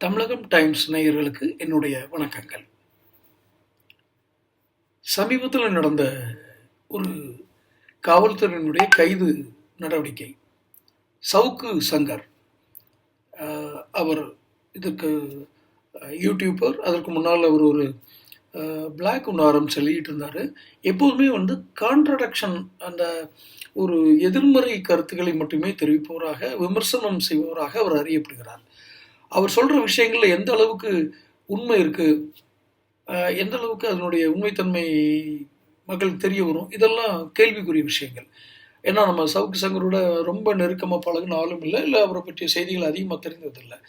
தமிழகம் times நேயர்களுக்கு என்னுடைய வணக்கங்கள். சமீபத்தில் நடந்த ஒரு காவல்துறையினுடைய கைது நடவடிக்கை. சவுக்கு சங்கர் அவர் இதுக்கு யூடியூபர் அதற்கு முன்னால் அவர் ஒரு பிளாக் ஒன்று ஆரம்பிச்சு எழுதிட்டு இருந்தார் எப்போதுமே வந்து கான்ட்ரடக்ஷன் அந்த ஒரு எதிர்மறை கருத்துக்களை மட்டுமே தெரிவிப்பவராக விமர்சனம் செய்பவராக அவர் அறியப்படுகிறார். அவர் சொல்கிற விஷயங்களில் எந்த அளவுக்கு உண்மை இருக்குது எந்த அளவுக்கு அதனுடைய உண்மைத்தன்மை மக்களுக்கு தெரிய வரும்? இதெல்லாம் கேள்விக்குரிய விஷயங்கள். ஏன்னா நம்ம சவுக்கு சங்கரோட ரொம்ப நெருக்கமாக பழகுன ஆளும் இல்லை இல்லை அவரை பற்றிய செய்திகள் அதிகமாக தெரிந்ததில்லை.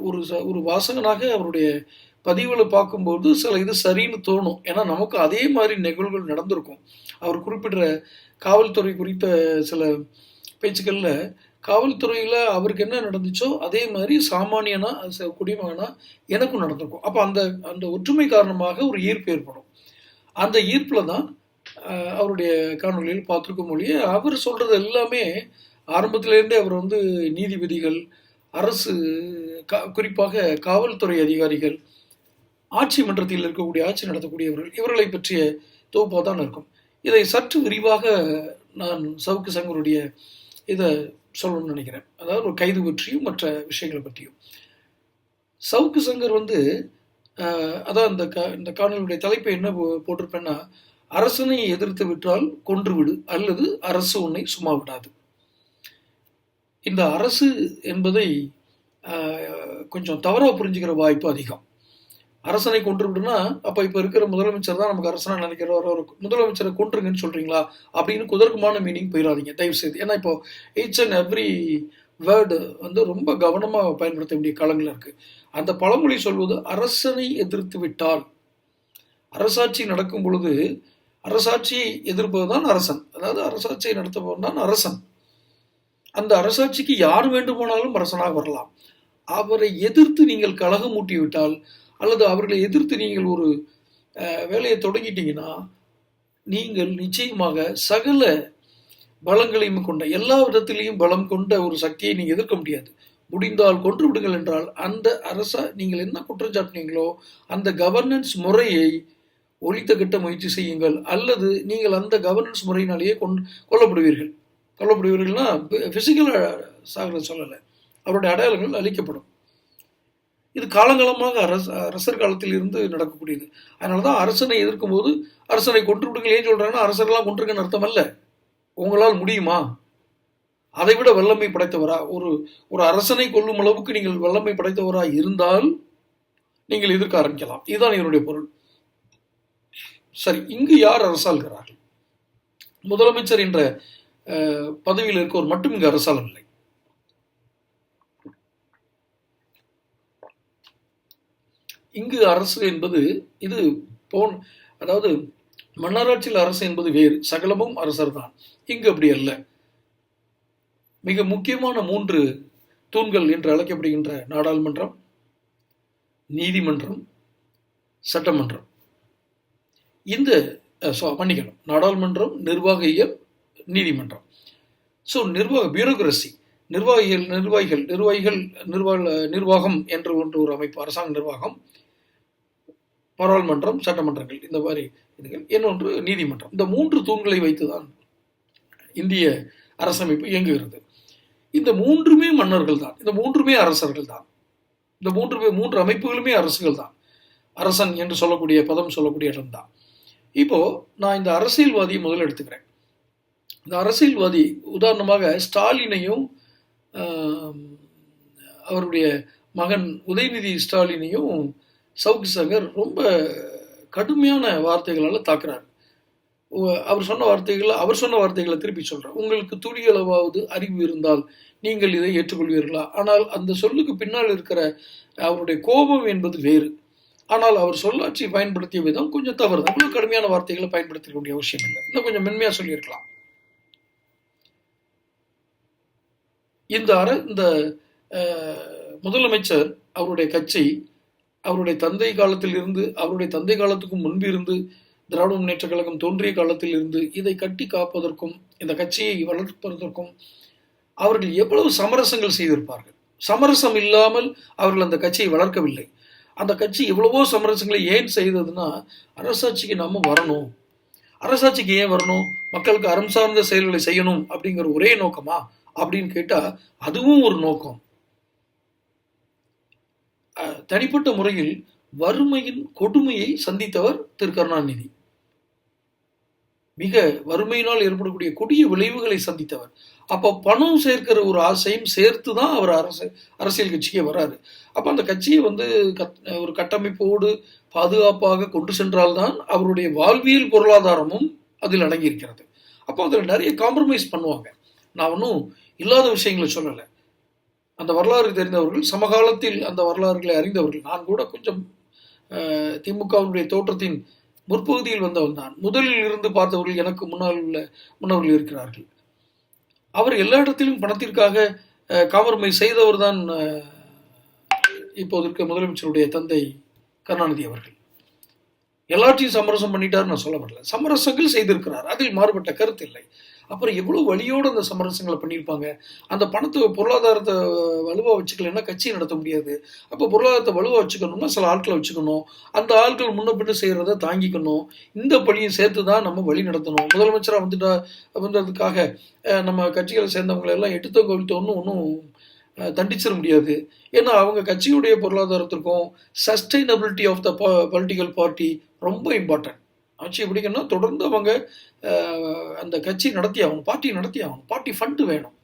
ஒரு ச- ஒரு வாசகனாக அவருடைய பதிவுகளை பார்க்கும்போது சில இது சரின்னு தோணும். ஏன்னா நமக்கு அதே மாதிரி நிகழ்வுகள் நடந்திருக்கும். அவர் குறிப்பிடுற காவல்துறை குறித்த சில பேச்சுக்களில் காவல்துறையில் அவருக்கு என்ன நடந்துச்சோ அதே மாதிரி சாமானியனா ச- குடிமகனா எனக்கும் நடந்திருக்கும். அப்போ அந்த அந்த ஒற்றுமை காரணமாக ஒரு ஈர்ப்பு ஏற்படும். அந்த ஈர்ப்பில் தான் அவருடைய காணொலியில் பார்த்துருக்க மொழியே அவர் சொல்கிறது எல்லாமே ஆரம்பத்திலேருந்தே அவர் வந்து நீதிபதிகள் அரசு கா- குறிப்பாக காவல்துறை அதிகாரிகள் ஆட்சி மன்றத்தில் இருக்கக்கூடிய ஆட்சி நடத்தக்கூடியவர்கள் இவர்களை பற்றிய தொகுப்பாக தான் இருக்கும். இதை சற்று விரிவாக நான் சவுக்கு சங்கருடைய இதை சொல்லணும்னு நினைக்கிறேன். அதாவது ஒரு கைது பற்றியும் மற்ற விஷயங்களை பற்றியும். சவுக்கு சங்கர் வந்து அதான் இந்த க இந்த காணொலியுடைய தலைப்பை என்ன போ- போட்டிருப்பேன்னா அரசனை எதிர்த்து விட்டால் கொன்றுவிடு அல்லது அரசு உன்னை சும்மா விடாது. இந்த அரசு என்பதை கொஞ்சம் தவறாக புரிஞ்சுக்கிற வாய்ப்பு அதிகம். அரசனை கொன்று அப்போ இப்போ இருக்கிற முதலமைச்சர் தான் நமக்கு அரசனாக நினைக்கிறவர் ஒரு முதலமைச்சரை கொன்றுங்கன்னு சொல்கிறீங்களா அப்படின்னு குதர்க்கமான மீனிங் போயிடாதீங்க தயவு செய்து ஏன்னா இப்போ ஈச் அண்ட் எவ்ரி வேர்டு வந்து ரொம்ப கவனமாக பயன்படுத்த வேண்டிய காலங்கள் இருக்குது அந்த பழமொழி சொல்வது அரசனை எதிர்த்து விட்டால். அரசாட்சி நடக்கும் பொழுது அரசாட்சியை எதிர்ப்பதுதான் அரசன். அதாவது அரசாட்சியை நடத்துபவன் தான் அரசன். அந்த அரசாட்சிக்கு யார் வேண்டுமானாலும் அரசனாக வரலாம். அவரை எதிர்த்து நீங்கள் கழகம் மூட்டிவிட்டால் அல்லது அவர்களை எதிர்த்து நீங்கள் ஒரு வேலையை தொடங்கிட்டீங்கன்னா நீங்கள் நிச்சயமாக சகல பலங்களையும் கொண்ட எல்லா விதத்திலையும் பலம் கொண்ட ஒரு சக்தியை நீங்கள் எதிர்க்க முடியாது. முடிந்தால் கொன்று விடுங்கள் என்றால் அந்த அரச நீங்கள் என்ன குற்றம் சாட்டினீங்களோ அந்த கவர்னன்ஸ் முறையை ஒழித்த கட்ட முயற்சி செய்யுங்கள். அல்லது நீங்கள் அந்த கவர்னன்ஸ் முறையினாலேயே கொன் கொல்லப்படுவீர்கள். கொல்லப்படுவீர்கள்னா ஃபிசிக்கலாக சாகிற சொல்லலை. அவருடைய அடையாளங்கள் அழிக்கப்படும். இது காலங்காலமாக அரச அரசர் காலத்தில் இருந்து நடக்கக்கூடியது. அதனால தான் அரசனை எதிர்க்கும் போது அரசனை கொன்று விடுங்கள் ஏன் சொல்கிறாங்கன்னா அரசரெல்லாம் கொன்றுங்கன்னு அர்த்தம் அல்ல. உங்களால் முடியுமா? அதை விட வல்லமை படைத்தவரா ஒரு ஒரு அரசனை கொல்லும் அளவுக்கு நீங்கள் வல்லமை படைத்தவரா இருந்தால் நீங்கள் எதிர்க்க ஆரம்பிக்கலாம். இதுதான் என்னுடைய பொருள். சரி இங்கு யார் அரசாள்கிறார்கள்? முதலமைச்சர் என்ற பதவியில் இருக்கவர் மட்டும் இங்கு அரசாளவில்லை இங்கு அரசு என்பது இது போன் அதாவது மன்னராட்சியில் அரசு என்பது வேறு சகலமும் அரசர் தான் இங்கு அப்படி அல்ல. மிக முக்கியமான மூன்று தூண்கள் என்று அழைக்கப்படுகின்ற நாடாளுமன்றம் நீதிமன்றம் சட்டமன்றம். இந்த மன்னிக்கணும். நாடாளுமன்றம் நிர்வாக இயல் நீதிமன்றம். ஸோ நிர்வாக பியூரோக்ரஸி. நிர்வாகிகள் நிர்வாகிகள் நிர்வாகிகள் நிர்வாக நிர்வாகம் என்று ஒன்று ஒரு அமைப்பு அரசாங்க நிர்வாகம். பாராளுமன்றம் சட்டமன்றங்கள் இந்த மாதிரி இதுகள். இன்னொன்று நீதிமன்றம். இந்த மூன்று தூண்களை வைத்துதான் இந்திய அரசமைப்பு இயங்குகிறது. இந்த மூன்றுமே மன்னர்கள் தான் இந்த மூன்றுமே அரசர்கள் தான் இந்த மூன்று மூன்று அமைப்புகளுமே அரசுகள் தான் அரசன் என்று சொல்லக்கூடிய பதம் சொல்லக்கூடிய இடம்தான். இப்போ நான் இந்த அரசியல்வாதியை முதல்ல எடுத்துக்கிறேன். இந்த அரசியல்வாதி உதாரணமாக ஸ்டாலினையும் அவருடைய மகன் உதயநிதி ஸ்டாலினையும் சவுக்கு சங்கர் ரொம்ப கடுமையான வார்த்தைகளால் தாக்குறாரு. அவர் சொன்ன வார்த்தைகளை அவர் சொன்ன வார்த்தைகளை திருப்பி சொல்கிறார் உங்களுக்கு துளியளவாவது அறிவு இருந்தால் நீங்கள் இதை ஏற்றுக்கொள்வீர்களா? ஆனால் அந்த சொல்லுக்கு பின்னால் இருக்கிற அவருடைய கோபம் என்பது வேறு. ஆனால் அவர் சொல்லாட்சி பயன்படுத்திய விதம் கொஞ்சம் தவறு அவ்வளோ கடுமையான வார்த்தைகளை பயன்படுத்த வேண்டிய அவசியம் இல்லை. இன்னும் கொஞ்சம் மென்மையாக சொல்லியிருக்கலாம். இந்த அர இந்த முதலமைச்சர் அவருடைய கட்சி அவருடைய தந்தை காலத்தில் இருந்து அவருடைய தந்தை காலத்துக்கும் முன்பு இருந்து திராவிட முன்னேற்ற கழகம் தோன்றிய காலத்தில் இருந்து இதை கட்டி காப்பதற்கும் இந்த கட்சியை வளர்ப்பதற்கும் அவர்கள் எவ்வளவு சமரசங்கள் செய்திருப்பார்கள். சமரசம் இல்லாமல் அவர்கள் அந்த கட்சியை வளர்க்கவில்லை. அந்த கட்சி எவ்வளவோ சமரசங்களை ஏன் செய்ததுன்னா அரசாட்சிக்கு நம்ம வரணும். அரசாட்சிக்கு ஏன் வரணும்? மக்களுக்கு அறம் சார்ந்த செயல்களை செய்யணும் அப்படிங்கிற ஒரே நோக்கமா? அப்படின்னு கேட்டால் அதுவும் ஒரு நோக்கம். தனிப்பட்ட முறையில் வறுமையின் கொடுமையை சந்தித்தவர் திரு கருணாநிதி மிக வறுமையினால் ஏற்படக்கூடிய கொடிய விளைவுகளை சந்தித்தவர். அப்போ பணம் சேர்க்கிற ஒரு ஆசையும் சேர்த்து தான் அவர் அரசு அரசியல் கட்சிக்கே வராரு. அப்போ அந்த கட்சியை வந்து கத் ஒரு கட்டமைப்போடு பாதுகாப்பாக கொண்டு சென்றால்தான் அவருடைய வாழ்வியல் பொருளாதாரமும் அதில் அடங்கியிருக்கிறது. அப்போ அதில் நிறைய காம்ப்ரமைஸ் பண்ணுவாங்க. நான் ஒன்றும் இல்லாத விஷயங்களை சொல்லலை. அந்த வரலாறு தெரிந்தவர்கள் சமகாலத்தில் அந்த வரலாறுகளை அறிந்தவர்கள். நான் கூட கொஞ்சம் திமுகவினுடைய தோற்றத்தின் முற்பகுதியில் வந்தவன் தான் முதலில் இருந்து பார்த்தவர்கள் எனக்கு முன்னால் உள்ள முன்னவர்கள் இருக்கிறார்கள். அவர் எல்லா இடத்திலும் பணத்திற்காக காமர்மை செய்தவர் தான் இப்போது இருக்க முதலமைச்சருடைய தந்தை கருணாநிதி அவர்கள். எல்லாத்தையும் சமரசம் பண்ணிட்டார் நான் சொல்ல வரல. சமரசங்கள் செய்திருக்கிறார். அதில் மாறுபட்ட கருத்து இல்லை. அப்புறம் எவ்வளோ வழியோடு அந்த சமரசங்களை பண்ணியிருப்பாங்க? அந்த பணத்தை பொருளாதாரத்தை வலுவாக வச்சுக்கலைன்னா கட்சி நடத்த முடியாது. அப்போ பொருளாதாரத்தை வலுவாக வச்சுக்கணும்னா சில ஆட்களை வச்சுக்கணும். அந்த ஆட்கள் முன்ன பின்ன செய்கிறத தாங்கிக்கணும். இந்த பழியும் சேர்த்து தான் நம்ம வழி நடத்தணும். முதலமைச்சராக வந்துட்டா வந்ததுக்காக நம்ம கட்சிகளை சேர்ந்தவங்களெல்லாம் எடுத்தோ கவிழ்த்தோன்னு ஒன்றும் தண்டிச்சிட முடியாது. ஏன்னா அவங்க கட்சியுடைய பொருளாதாரத்திற்கும் sustainability of the political party ரொம்ப இம்பார்ட்டன்ட் ஆட்சி பிடிக்கணும்னா தொடர்ந்து அவங்க அந்த கட்சி நடத்தி ஆகணும் பார்ட்டி நடத்தி ஆகணும் பார்ட்டி ஃபண்டு வேணும்.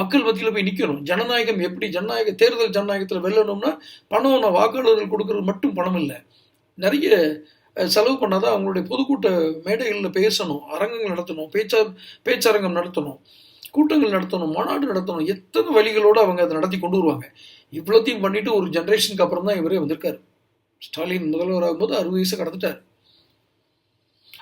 மக்கள் மத்தியில் போய் நிற்கணும் ஜனநாயகம் எப்படி ஜனநாயக தேர்தல் ஜனநாயகத்தில் வெல்லணும்னா பணம் நான் வாக்காளர்கள் கொடுக்கறது மட்டும் பணம் இல்லை. நிறைய செலவு பண்ணாதான் அவங்களுடைய பொதுக்கூட்ட மேடைகளில் பேசணும் அரங்கங்கள் நடத்தணும் பேச்சா பேச்சரங்கம் நடத்தணும் கூட்டங்கள் நடத்தணும் மாநாடு நடத்தணும். எத்தனை வழிகளோடு அவங்க அதை நடத்தி கொண்டு வருவாங்க. இவ்வளோத்தையும் பண்ணிட்டு ஒரு ஜென்ரேஷனுக்கு அப்புறம் தான் இவரே வந்திருக்காரு. ஸ்டாலின் முதல்வராகும் போது அறுபது வயசு கடந்துட்டார்.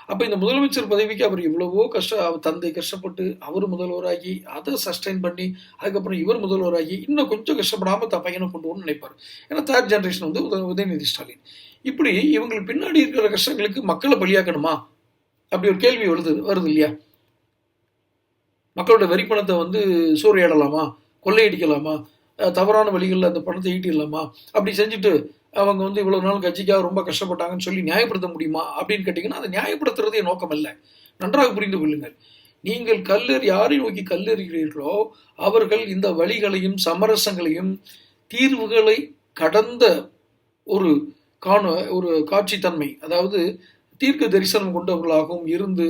அப்போ இந்த முதலமைச்சர் பதவிக்கு அவர் எவ்வளவோ கஷ்ட அவர் தந்தை கஷ்டப்பட்டு அவர் முதல்வராகி அதை சஸ்டைன் பண்ணி அதுக்கப்புறம் இவர் முதல்வராகி இன்னும் கொஞ்சம் கஷ்டப்படாமல் தான் பையனை கொண்டு வரணும்னு நினைப்பார். ஏன்னா தேர்ட் ஜென்ரேஷன் வந்து உத- உதயநிதி ஸ்டாலின். இப்படி இவங்களுக்கு பின்னாடி இருக்கிற கஷ்டங்களுக்கு மக்களை பலியாக்கணுமா? அப்படி ஒரு கேள்வி வருது வருது இல்லையா? மக்களோட வரி பணத்தை வந்து சூறையாடலாமா? கொள்ளையடிக்கலாமா? தவறான வழிகளில் அந்த பணத்தை ஈட்டிடலாமா? அப்படி செஞ்சுட்டு அவங்க வந்து இவ்வளவு நாள் கட்சிக்காக ரொம்ப கஷ்டப்பட்டாங்கன்னு சொல்லி நியாயப்படுத்த முடியுமா அப்படின்னு கேட்டிங்கன்னா அதை நியாயப்படுத்துறது என் நோக்கம் இல்லை நன்றாக புரிந்து கொள்ளுங்கள். நீங்கள் கல்லறி யாரை நோக்கி கல்லெறிகிறீர்களோ அவர்கள் இந்த வழிகளையும் சமரசங்களையும் தீர்வுகளை கடந்த ஒரு காண ஒரு காட்சித்தன்மை அதாவது தீர்க்க தரிசனம் கொண்டவர்களாகவும் இருந்து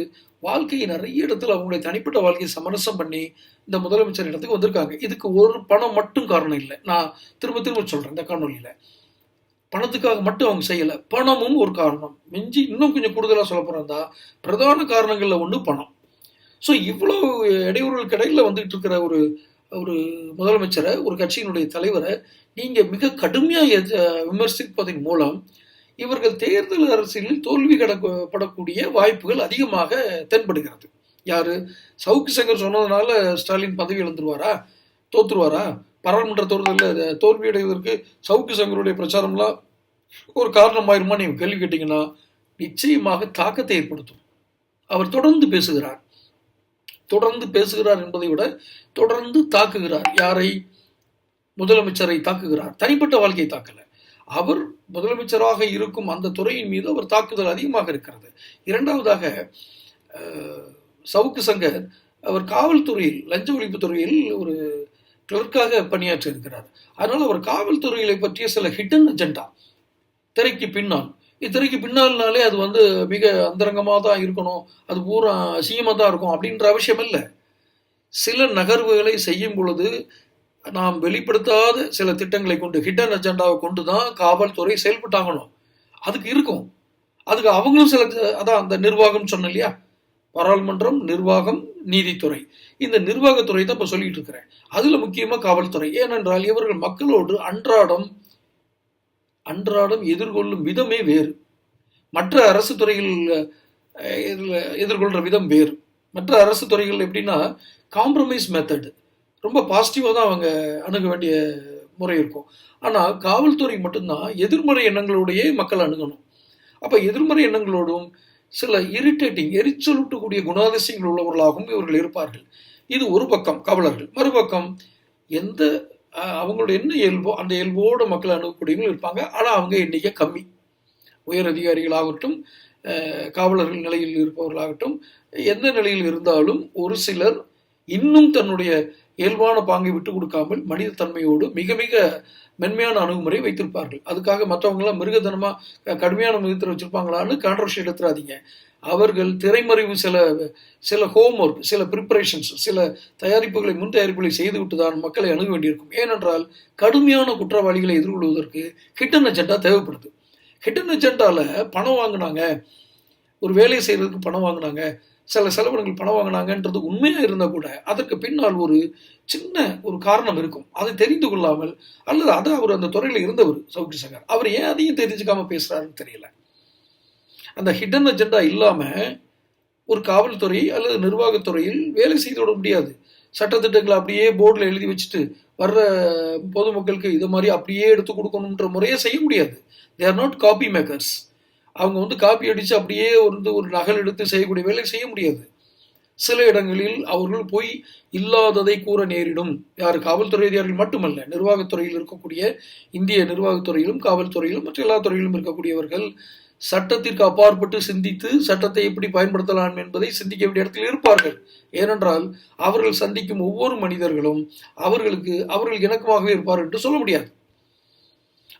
வாழ்க்கையை நிறைய இடத்துல அவங்களுடைய தனிப்பட்ட வாழ்க்கையை சமரசம் பண்ணி இந்த முதலமைச்சர் இடத்துக்கு வந்திருக்காங்க. இதுக்கு ஒரு பணம் மட்டும் காரணம் இல்லை. நான் திரும்ப திரும்ப சொல்றேன் இந்த காணொலியில. பணத்துக்காக மட்டும் அவங்க செய்யலை. பணமும் ஒரு காரணம். மிஞ்சி இன்னும் கொஞ்சம் கூடுதலாக சொல்ல போகிறதா பிரதான காரணங்களில் ஒன்று பணம். ஸோ இவ்வளோ இடையூறுகளுக்கு இடையில் வந்துகிட்டு இருக்கிற ஒரு ஒரு முதலமைச்சரை ஒரு கட்சியினுடைய தலைவரை நீங்கள் மிக கடுமையாக விமர்சிப்பதன் மூலம் இவர்கள் தேர்தல் அரசியலில் தோல்வி கடப்படக்கூடிய வாய்ப்புகள் அதிகமாக தென்படுகிறது. யார்? சவுக்கு சங்கர் சொன்னதுனால ஸ்டாலின் பதவி இழந்துருவாரா? தோத்துருவாரா? பாராளுமன்ற தேர்தலில் தோல்வியடைவதற்கு சவுக்கு சங்கருடைய பிரச்சாரம்லாம் ஒரு காரணமாயிருமா நீங்கள் கேள்வி கேட்டீங்கன்னா நிச்சயமாக தாக்கத்தை ஏற்படுத்தும். அவர் தொடர்ந்து பேசுகிறார். தொடர்ந்து பேசுகிறார் என்பதை விட தொடர்ந்து தாக்குகிறார். யாரை? முதலமைச்சரை தாக்குகிறார். தனிப்பட்ட வாழ்க்கையை தாக்கலை. அவர் முதலமைச்சராக இருக்கும் அந்த துறையின் மீது அவர் தாக்குதல் அதிகமாக இருக்கிறது. இரண்டாவதாக சவுக்கு சங்கர் அவர் காவல்துறையில் லஞ்ச ஒழிப்பு துறையில் ஒரு கிளர்க்காக பணியாற்றி இருக்கிறார் அதனால் அவர் காவல்துறைகளை பற்றிய சில ஹிடன் அஜெண்டா திரைக்கு பின்னால். இத்திரைக்கு பின்னால்னாலே அது வந்து மிக அந்தரங்கமாக தான் இருக்கணும். அது பூரா அசியமாக தான் இருக்கும் அப்படின்ற அவசியம் இல்லை. சில நகர்வுகளை செய்யும் பொழுது நாம் வெளிப்படுத்தாத சில திட்டங்களை கொண்டு ஹிடன் அஜெண்டாவை கொண்டு தான் காவல்துறை செயல்பட்டாகணும். அதுக்கு இருக்கும். அதுக்கு அவங்களும் சில அதான் அந்த நிர்வாகம் சொன்னேன் இல்லையா? பாராளுமன்றம் நிர்வாகம் நீதித்துறை. இந்த நிர்வாகத்துறை தான் இப்போ சொல்லிட்டு இருக்கிறேன். அதுல முக்கியமா காவல்துறை. ஏனென்றால் இவர்கள் மக்களோடு அன்றாடம் அன்றாடம் எதிர்கொள்ளும் விதமே வேறு. மற்ற அரசு துறைகள் எதிர்கொள்ற விதம் வேறு. மற்ற அரசு துறைகள் எப்படின்னா காம்ப்ரமைஸ் மெத்தட் ரொம்ப பாசிட்டிவாக தான் அவங்க அணுக வேண்டிய முறை இருக்கும். ஆனால் காவல்துறை மட்டும்தான் எதிர்மறை எண்ணங்களோடையே மக்கள் அணுகணும். அப்போ எதிர்மறை எண்ணங்களோடும் சில இரிட்டேட்டிங் எரிச்சலூட்டக்கூடிய குணாதிசயங்கள் உள்ளவர்களாகவும் இவர்கள் இருப்பார்கள். இது ஒரு பக்கம் காவலர்கள். மறுபக்கம் எந்த அவங்களோட என்ன இயல்போ அந்த இயல்போடு மக்களை அணுகக்கூடியவங்களும் இருப்பாங்க. ஆனால் அவங்க எண்ணிக்கை கம்மி. உயர் அதிகாரிகளாகட்டும் காவலர்கள் நிலையில் இருப்பவர்களாகட்டும் எந்த நிலையில் இருந்தாலும் ஒரு சிலர் இன்னும் தன்னுடைய இயல்பான பாங்கை விட்டு கொடுக்காமல் மனித தன்மையோடு மிக மிக மென்மையான அணுகுமுறை வைத்திருப்பார்கள். அதுக்காக மற்றவங்களாம் மிருகதனமாக கடுமையான மிருகத்தில் வச்சுருப்பாங்களான்னு கான்ட்ரவர்ஷி எடுத்துறாதீங்க. அவர்கள் திரைமறைவு சில சில ஹோம்ஒர்க் சில ப்ரிப்பரேஷன்ஸ் சில தயாரிப்புகளை முன் தயாரிப்புகளை செய்துவிட்டு தான் மக்களை அணுக வேண்டியிருக்கும். ஏனென்றால் கடுமையான குற்றவாளிகளை எதிர்கொள்வதற்கு ஹிட்டன் அஜெண்டா தேவைப்படுது. ஹிட்டன் அஜெண்டாவில் பணம் வாங்கினாங்க. ஒரு வேலையை செய்கிறதுக்கு பணம் வாங்கினாங்க. சில செலவினங்கள் பணம் வாங்கினாங்கன்றது உண்மையாக இருந்தால் கூட அதற்கு பின்னால் ஒரு சின்ன ஒரு காரணம் இருக்கும். அதை தெரிந்து கொள்ளாமல் அல்லது அது அவர் அந்த துறையில் இருந்தவர் சௌகி சங்கர் அவர் ஏன் அதையும் தெரிஞ்சுக்காம பேசுகிறாருன்னு தெரியல. அந்த ஹிடன் அஜெண்டா இல்லாமல் ஒரு காவல்துறை அல்லது நிர்வாகத்துறையில் வேலை செய்து விட முடியாது. சட்டத்திட்டங்களை அப்படியே போர்டில் எழுதி வச்சுட்டு வர்ற பொதுமக்களுக்கு இதை மாதிரி அப்படியே எடுத்து கொடுக்கணுன்ற முறையை செய்ய முடியாது. They are not copy makers அவங்க வந்து காப்பி அடித்து அப்படியே வந்து ஒரு நகல் எடுத்து செய்யக்கூடிய வேலை செய்ய முடியாது. சில இடங்களில் அவர்கள் போய் இல்லாததை கூற நேரிடும். யார் காவல்துறை அதிகாரிகள் மட்டுமல்ல நிர்வாகத்துறையில் இருக்கக்கூடிய இந்திய நிர்வாகத்துறையிலும் காவல்துறையிலும் மற்ற எல்லா துறையிலும் இருக்கக்கூடியவர்கள் சட்டத்திற்கு அப்பாற்பட்டு சிந்தித்து சட்டத்தை எப்படி பயன்படுத்தலாம் என்பதை சிந்திக்க வேண்டிய இடத்தில் இருப்பார்கள். ஏனென்றால் அவர்கள் சந்திக்கும் ஒவ்வொரு மனிதர்களும் அவர்களுக்கு அவர்கள் இணக்கமாகவே இருப்பார் என்று சொல்ல முடியாது.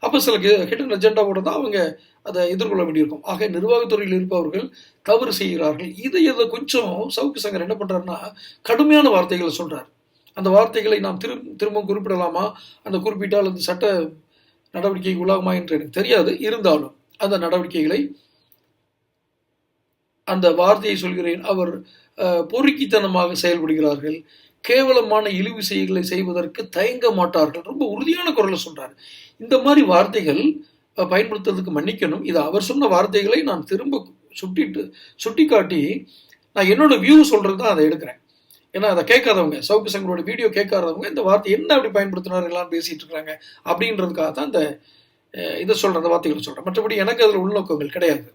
அப்போ சில ஹிடன் அஜெண்டாவோட தான் அவங்க அதை எதிர்கொள்ள வேண்டியிருக்கும். ஆக நிர்வாகத்துறையில் இருப்பவர்கள் தவறு செய்கிறார்கள். இதை இதை கொஞ்சம் சவுக்கு சங்கர் என்ன பண்ணுறாருன்னா கடுமையான வார்த்தைகளை சொல்கிறார் அந்த வார்த்தைகளை நாம் திரும் திரும்ப குறிப்பிடலாமா? அந்த குறிப்பிட்டால் அந்த சட்ட நடவடிக்கை உள்ளாகுமா என்று எனக்கு தெரியாது. இருந்தாலும் அந்த நடவடிக்கைகளை அந்த வார்த்தையை சொல்கிறேன். அவர் பொறுக்கித்தனமாக செயல்படுகிறார்கள். கேவலமான இழிவு செய்களை செய்வதற்கு தயங்க மாட்டார்கள். ரொம்ப உறுதியான குரலை சொல்றாரு. இந்த மாதிரி வார்த்தைகள் பயன்படுத்துறதுக்கு மன்னிக்கணும். இது அவர் சொன்ன வார்த்தைகளை நான் திரும்ப சுட்டிட்டு சுட்டிக்காட்டி நான் என்னோட வியூ சொல்றது தான் அதை எடுக்கிறேன். ஏன்னா அதை கேட்காதவங்க சவுக்கு சங்கரோட வீடியோ கேட்காதவங்க இந்த வார்த்தை என்ன அப்படி பயன்படுத்தினார் எல்லாம் பேசிட்டு இருக்காங்க அப்படின்றதுக்காக தான் இந்த இதை சொல்கிற அந்த வார்த்தைகளை சொல்கிறேன் மற்றபடி எனக்கு அதில் உள்நோக்கங்கள் கிடையாது.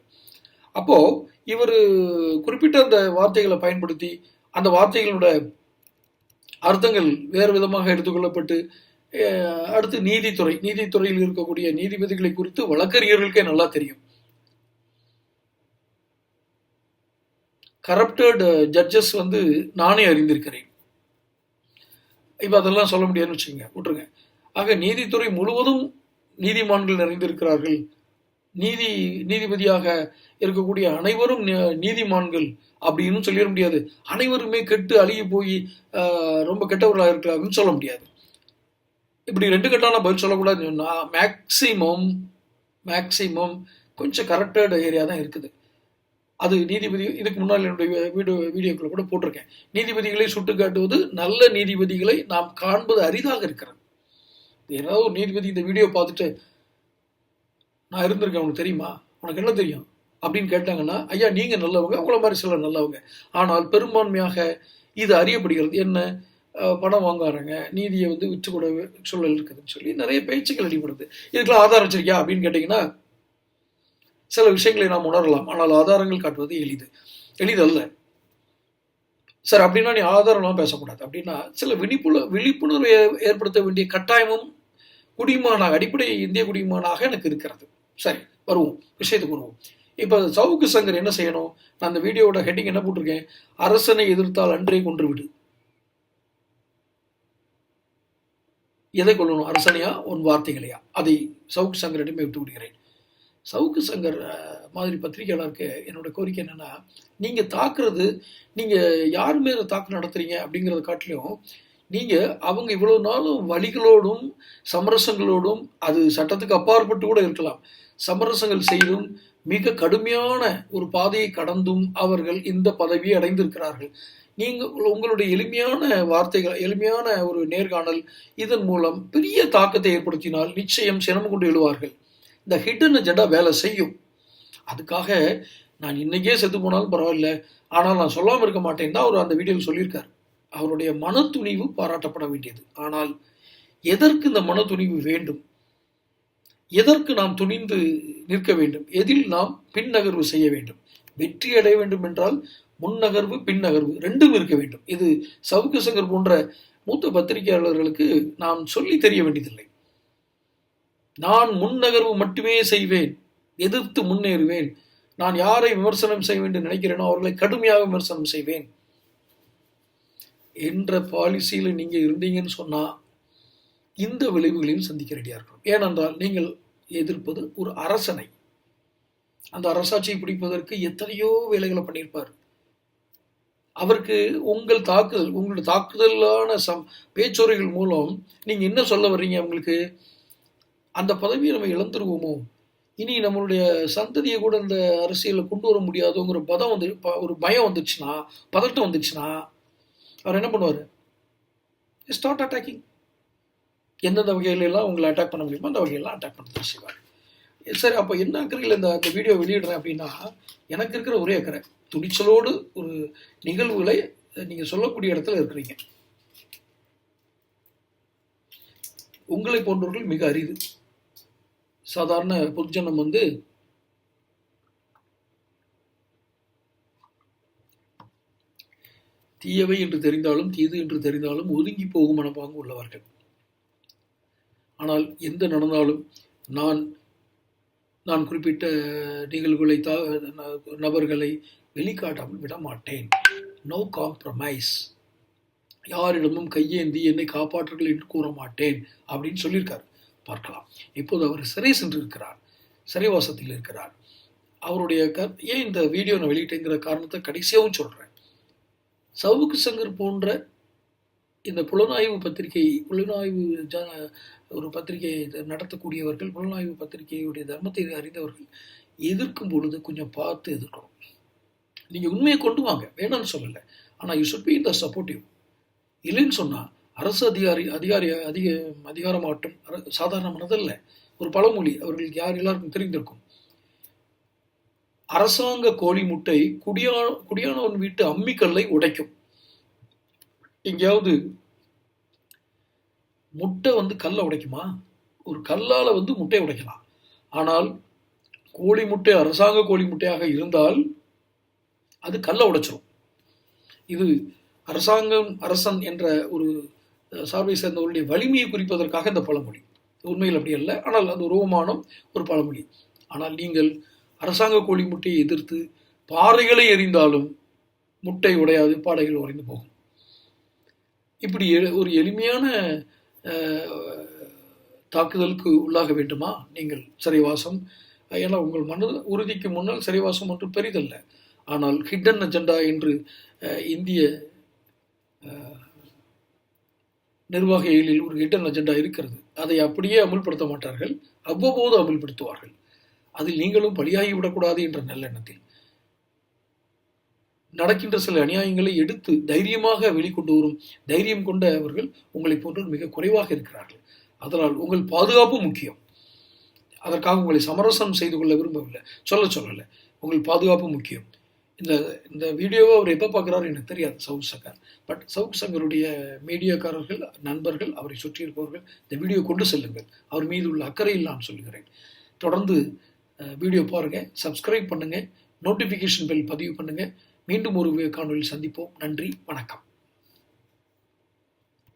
அப்போது இவர் குறிப்பிட்ட அந்த வார்த்தைகளை பயன்படுத்தி அந்த வார்த்தைகளோட அர்த்தங்கள் வேறு விதமாக எடுத்துக்கொள்ளப்பட்டு அடுத்து நீதித்துறை. நீதித்துறையில் இருக்கக்கூடிய நீதிபதிகளை குறித்து வழக்கறிஞர்களுக்கே நல்லா தெரியும். கரப்டட் ஜட்ஜஸ் வந்து நானே அறிந்திருக்கிறேன். இப்போ அதெல்லாம் சொல்ல முடியாதுன்னு வச்சுக்கோங்க விட்டுருங்க. ஆக நீதித்துறை முழுவதும் நீதிமான்கள் நிறைந்திருக்கிறார்கள். நீதி நீதிபதியாக இருக்கக்கூடிய அனைவரும் நீதிமான்கள் அப்படின்னு சொல்லிட முடியாது. அனைவருமே கெட்டு அழுகி போய் ரொம்ப கெட்டவர்களாக இருக்கிறாங்கன்னு சொல்ல முடியாது. இப்படி ரெண்டு கட்டான பதில் சொல்லக்கூடாதுன்னு சொன்னால் மேக்சிமம் மேக்சிமம் கொஞ்சம் கரெக்டட் ஏரியா தான் இருக்குது. அது நீதிபதி இதுக்கு முன்னால் என்னுடைய வீடியோ வீடியோக்களை கூட போட்டிருக்கேன். நீதிபதிகளை சுட்டு காட்டுவது நல்ல நீதிபதிகளை நாம் காண்பது அரிதாக இருக்கிறது. ஏதாவது ஒரு நீதிபதி இந்த வீடியோ பார்த்துட்டு நான் இருந்திருக்கேன் உனக்கு தெரியுமா? உனக்கு என்ன தெரியும்? அப்படின்னு கேட்டாங்கன்னா ஐயா நீங்கள் நல்லவங்க உங்களை மாதிரி சிலர் நல்லவங்க. ஆனால் பெரும்பான்மையாக இது அறியப்படுகிறது. என்ன? பணம் வாங்குறாங்க நீதியை வந்து விற்று கூட சூழல் இருக்குதுன்னு சொல்லி நிறைய பேச்சுக்கள் அடிபடுது. இதுக்கெல்லாம் ஆதாரம் வச்சிருக்கியா? அப்படின்னு கேட்டிங்கன்னா சில விஷயங்களை நாம் உணரலாம். ஆனால் ஆதாரங்கள் காட்டுவது எளிது. எளிதல்ல. சார் அப்படின்னா நீ ஆதாரம்லாம் பேசக்கூடாது. அப்படின்னா சில விழிப்புணர் விழிப்புணர்வை ஏற்படுத்த வேண்டிய கட்டாயமும் குடிமகனாக அடிப்படை இந்திய குடிமகனாக எனக்கு இருக்கிறது. சரி வருவோம். விஷயத்துக்கு வருவோம். இப்போ சவுக்கு சங்கர் என்ன செய்யணும்? நான் அந்த வீடியோவோட ஹெட்டிங் என்ன போட்டிருக்கேன்? அரசனை எதிர்த்தால் அன்றே கொன்று விடு. எதை கொள்ளணும் அரசனையா? உன் வார்த்தைகளையா? அதை சவுக்கு சங்கரிடமே விட்டு விடுகிறேன். சவுக்கு சங்கர் மாதிரி பத்திரிகையாளருக்கு என்னோட கோரிக்கை என்னன்னா நீங்க தாக்குறது நீங்க யார் மேலே தாக்கு நடத்துறீங்க அப்படிங்கிறத காட்டிலையும் நீங்க அவங்க இவ்வளோ நாளும் வழிகளோடும் சமரசங்களோடும் அது சட்டத்துக்கு அப்பாற்பட்டு கூட இருக்கலாம். சமரசங்கள் செய்தும் மிக கடுமையான ஒரு பாதையை கடந்தும் அவர்கள் இந்த பதவியை அடைந்திருக்கிறார்கள். நீங்கள் உங்களுடைய எளிமையான வார்த்தைகள் எளிமையான ஒரு நேர்காணல் இதன் மூலம் பெரிய தாக்கத்தை ஏற்படுத்தினால் நிச்சயம் சிரமம் கொண்டு எழுவார்கள். இந்த ஹிடன் அஜெண்டா வேலை செய்யும். அதுக்காக நான் இன்னைக்கே செத்து போனாலும் பரவாயில்ல. ஆனால் நான் சொல்லாமல் இருக்க மாட்டேன் தான் அவர் அந்த வீடியோவில் சொல்லியிருக்கார். அவருடைய மன துணிவு பாராட்டப்பட வேண்டியது. ஆனால் எதற்கு இந்த மன துணிவு வேண்டும்? எதற்கு நாம் துணிந்து நிற்க வேண்டும்? எதில் நாம் பின்னகர்வு செய்ய வேண்டும்? வெற்றி அடைய வேண்டும் என்றால் முன்னகர்வு பின்னகர்வு ரெண்டும் இருக்க வேண்டும். இது சவுக்கு சங்கர் போன்ற மூத்த பத்திரிகையாளர்களுக்கு நான் சொல்லி தெரிய வேண்டியதில்லை. நான் முன்னகர்வு மட்டுமே செய்வேன். எதிர்த்து முன்னேறுவேன். நான் யாரை விமர்சனம் செய்ய வேண்டும் நினைக்கிறேனோ அவர்களை கடுமையாக விமர்சனம் செய்வேன். என்ற பாலிசியில் நீங்கள் இருந்தீங்கன்னு சொன்னால் இந்த விளைவுகளையும் சந்திக்க ரெடியாக இருக்கணும். ஏனென்றால் நீங்கள் எதிர்ப்பது ஒரு அரசனை. அந்த அரசாட்சியை பிடிப்பதற்கு எத்தனையோ வேலைகளை பண்ணியிருப்பார். அவருக்கு உங்கள் தாக்குதல் உங்களுடைய தாக்குதலான சம் பேச்சுரைகள் மூலம் நீங்கள் என்ன சொல்ல வர்றீங்க அவங்களுக்கு? அந்த பதவியை நம்ம இழந்துருவோமோ? இனி நம்மளுடைய சந்ததியை கூட இந்த அரசியலில் கொண்டு வர முடியாதுங்கிற பதம் வந்து ஒரு பயம் வந்துச்சுன்னா பதட்டம் வந்துச்சுன்னா அவர் என்ன பண்ணுவார்? ஸ்டார்ட் அட்டாக்கிங் எந்தெந்த வகையிலெல்லாம் உங்களை அட்டாக் பண்ண முடியுமோ அந்த வகையெல்லாம் அட்டாக் பண்ண செய்வார் சரி அப்போ என்ன அக்கறையில் இந்த அந்த வீடியோ வெளியிடுறேன் அப்படின்னா எனக்கு இருக்கிற ஒரே அக்கறை. துணிச்சலோடு ஒரு நிகழ்வுகளை நீங்கள் சொல்லக்கூடிய இடத்துல இருக்கிறீங்க. உங்களை போன்றவர்கள் மிக அரிது. சாதாரண பொதுஜனம் வந்து தீயவை என்று தெரிந்தாலும் தீது என்று தெரிந்தாலும் ஒதுங்கி போகும் மனப்பாங்கு உள்ளவர்கள். ஆனால் எந்த நடந்தாலும் நான் நான் குறிப்பிட்ட நிகழ்வுகளை தா நபர்களை வெளிக்காட்டாமல் விட மாட்டேன் நோ காம்ப்ரமைஸ் யாரிடமும் கையேந்தி என்னை காப்பாற்றுங்கள் என்று கூற மாட்டேன் அப்படின்னு சொல்லியிருக்கார். பார்க்கலாம். இப்போது அவர் சிறை சென்றிருக்கிறார். சிறைவாசத்தில் இருக்கிறார். அவருடைய க ஏன் இந்த வீடியோ நான் வெளியிட்டேங்கிற காரணத்தை கடைசியாகவும் சொல்கிறேன் சவுக்கு சங்கர் போன்ற இந்த புலனாய்வு பத்திரிகை புலனாய்வு ஜ ஒரு பத்திரிகையை நடத்தக்கூடியவர்கள் புலனாய்வு பத்திரிகையுடைய தர்மத்தை அறிந்தவர்கள் எதிர்க்கும் பொழுது கொஞ்சம் பார்த்து எதிர்க்கணும். நீங்கள் உண்மையை கொண்டு வாங்க வேணாம்னு சொல்லலை. ஆனால் யூ சுட் பி இந்த சப்போர்ட்டிவ் இல்லைன்னு சொன்னால் அரசு அதிகாரி அதிகாரி அதிக அதிகாரமாகட்டும் சாதாரணமானதல்ல. ஒரு பழமொழி அவர்களுக்கு யார் எல்லாருக்கும் தெரிந்திருக்கும். அரசாங்க கோழி முட்டை குடியா குடியானவன் வீட்டு அம்மிக்கல்லை உடைக்கும். எங்கேயாவது முட்டை வந்து கல்லை உடைக்குமா? ஒரு கல்லால் வந்து முட்டையை உடைக்கலாம். ஆனால் கோழி முட்டை அரசாங்க கோழி முட்டையாக இருந்தால் அது கல்லை உடைச்சிரும். இது அரசாங்கம் அரசன் என்ற ஒரு சார்பை சேர்ந்தவர்களுடைய வலிமையை குறிப்பதற்காக இந்த பழமொழி. உண்மையில் அப்படி அல்ல. ஆனால் அது ஒரு ஒரு பழமொழி. ஆனால் நீங்கள் அரசாங்க கோழி முட்டையை எதிர்த்து பாறைகளை எறிந்தாலும் முட்டை உடையாது பாடைகள் உறைந்து போகும். இப்படி ஒரு எளிமையான தாக்குதலுக்கு உள்ளாக வேண்டுமா? நீங்கள் சிறைவாசம் ஏன்னா உங்கள் மன உறுதிக்கு முன்னால் சிறைவாசம் ஒன்று பெரிதல்ல. ஆனால் ஹிடன் அஜெண்டா என்று இந்திய நிர்வாக இயலில் ஒரு ஹிடன் அஜெண்டா இருக்கிறது. அதை அப்படியே அமுல்படுத்த மாட்டார்கள். அவ்வப்போது அமுல்படுத்துவார்கள். அதில் நீங்களும் பலியாகி விடக்கூடாது என்ற நல்லெண்ணத்தில். நடக்கின்ற சில அநியாயங்களை எடுத்து தைரியமாக வெளிக்கொண்டு வரும் தைரியம் கொண்ட அவர்கள் உங்களை போன்று மிக குறைவாக இருக்கிறார்கள். அதனால் உங்கள் பாதுகாப்பு முக்கியம். அதற்காக உங்களை சமரசம் செய்து கொள்ள விரும்பவில்லை. சொல்ல சொல்லலை. உங்கள் பாதுகாப்பு முக்கியம். இந்த இந்த வீடியோவை அவர் எப்போ பார்க்குறாரு எனக்கு தெரியாது சவுக் சங்கர். பட் சவுக் சங்கருடைய மீடியாக்காரர்கள் நண்பர்கள் அவரை சுற்றி இருப்பவர்கள் இந்த வீடியோ கொண்டு செல்லுங்கள். அவர் மீது உள்ள அக்கறையில் நான் சொல்லுகிறேன். தொடர்ந்து வீடியோ பாருங்கள் சப்ஸ்கிரைப் பண்ணுங்கள் நோட்டிஃபிகேஷன் பெல் பதிவு பண்ணுங்கள் மீண்டும் ஒரு காணொலியில் சந்திப்போம். நன்றி வணக்கம்.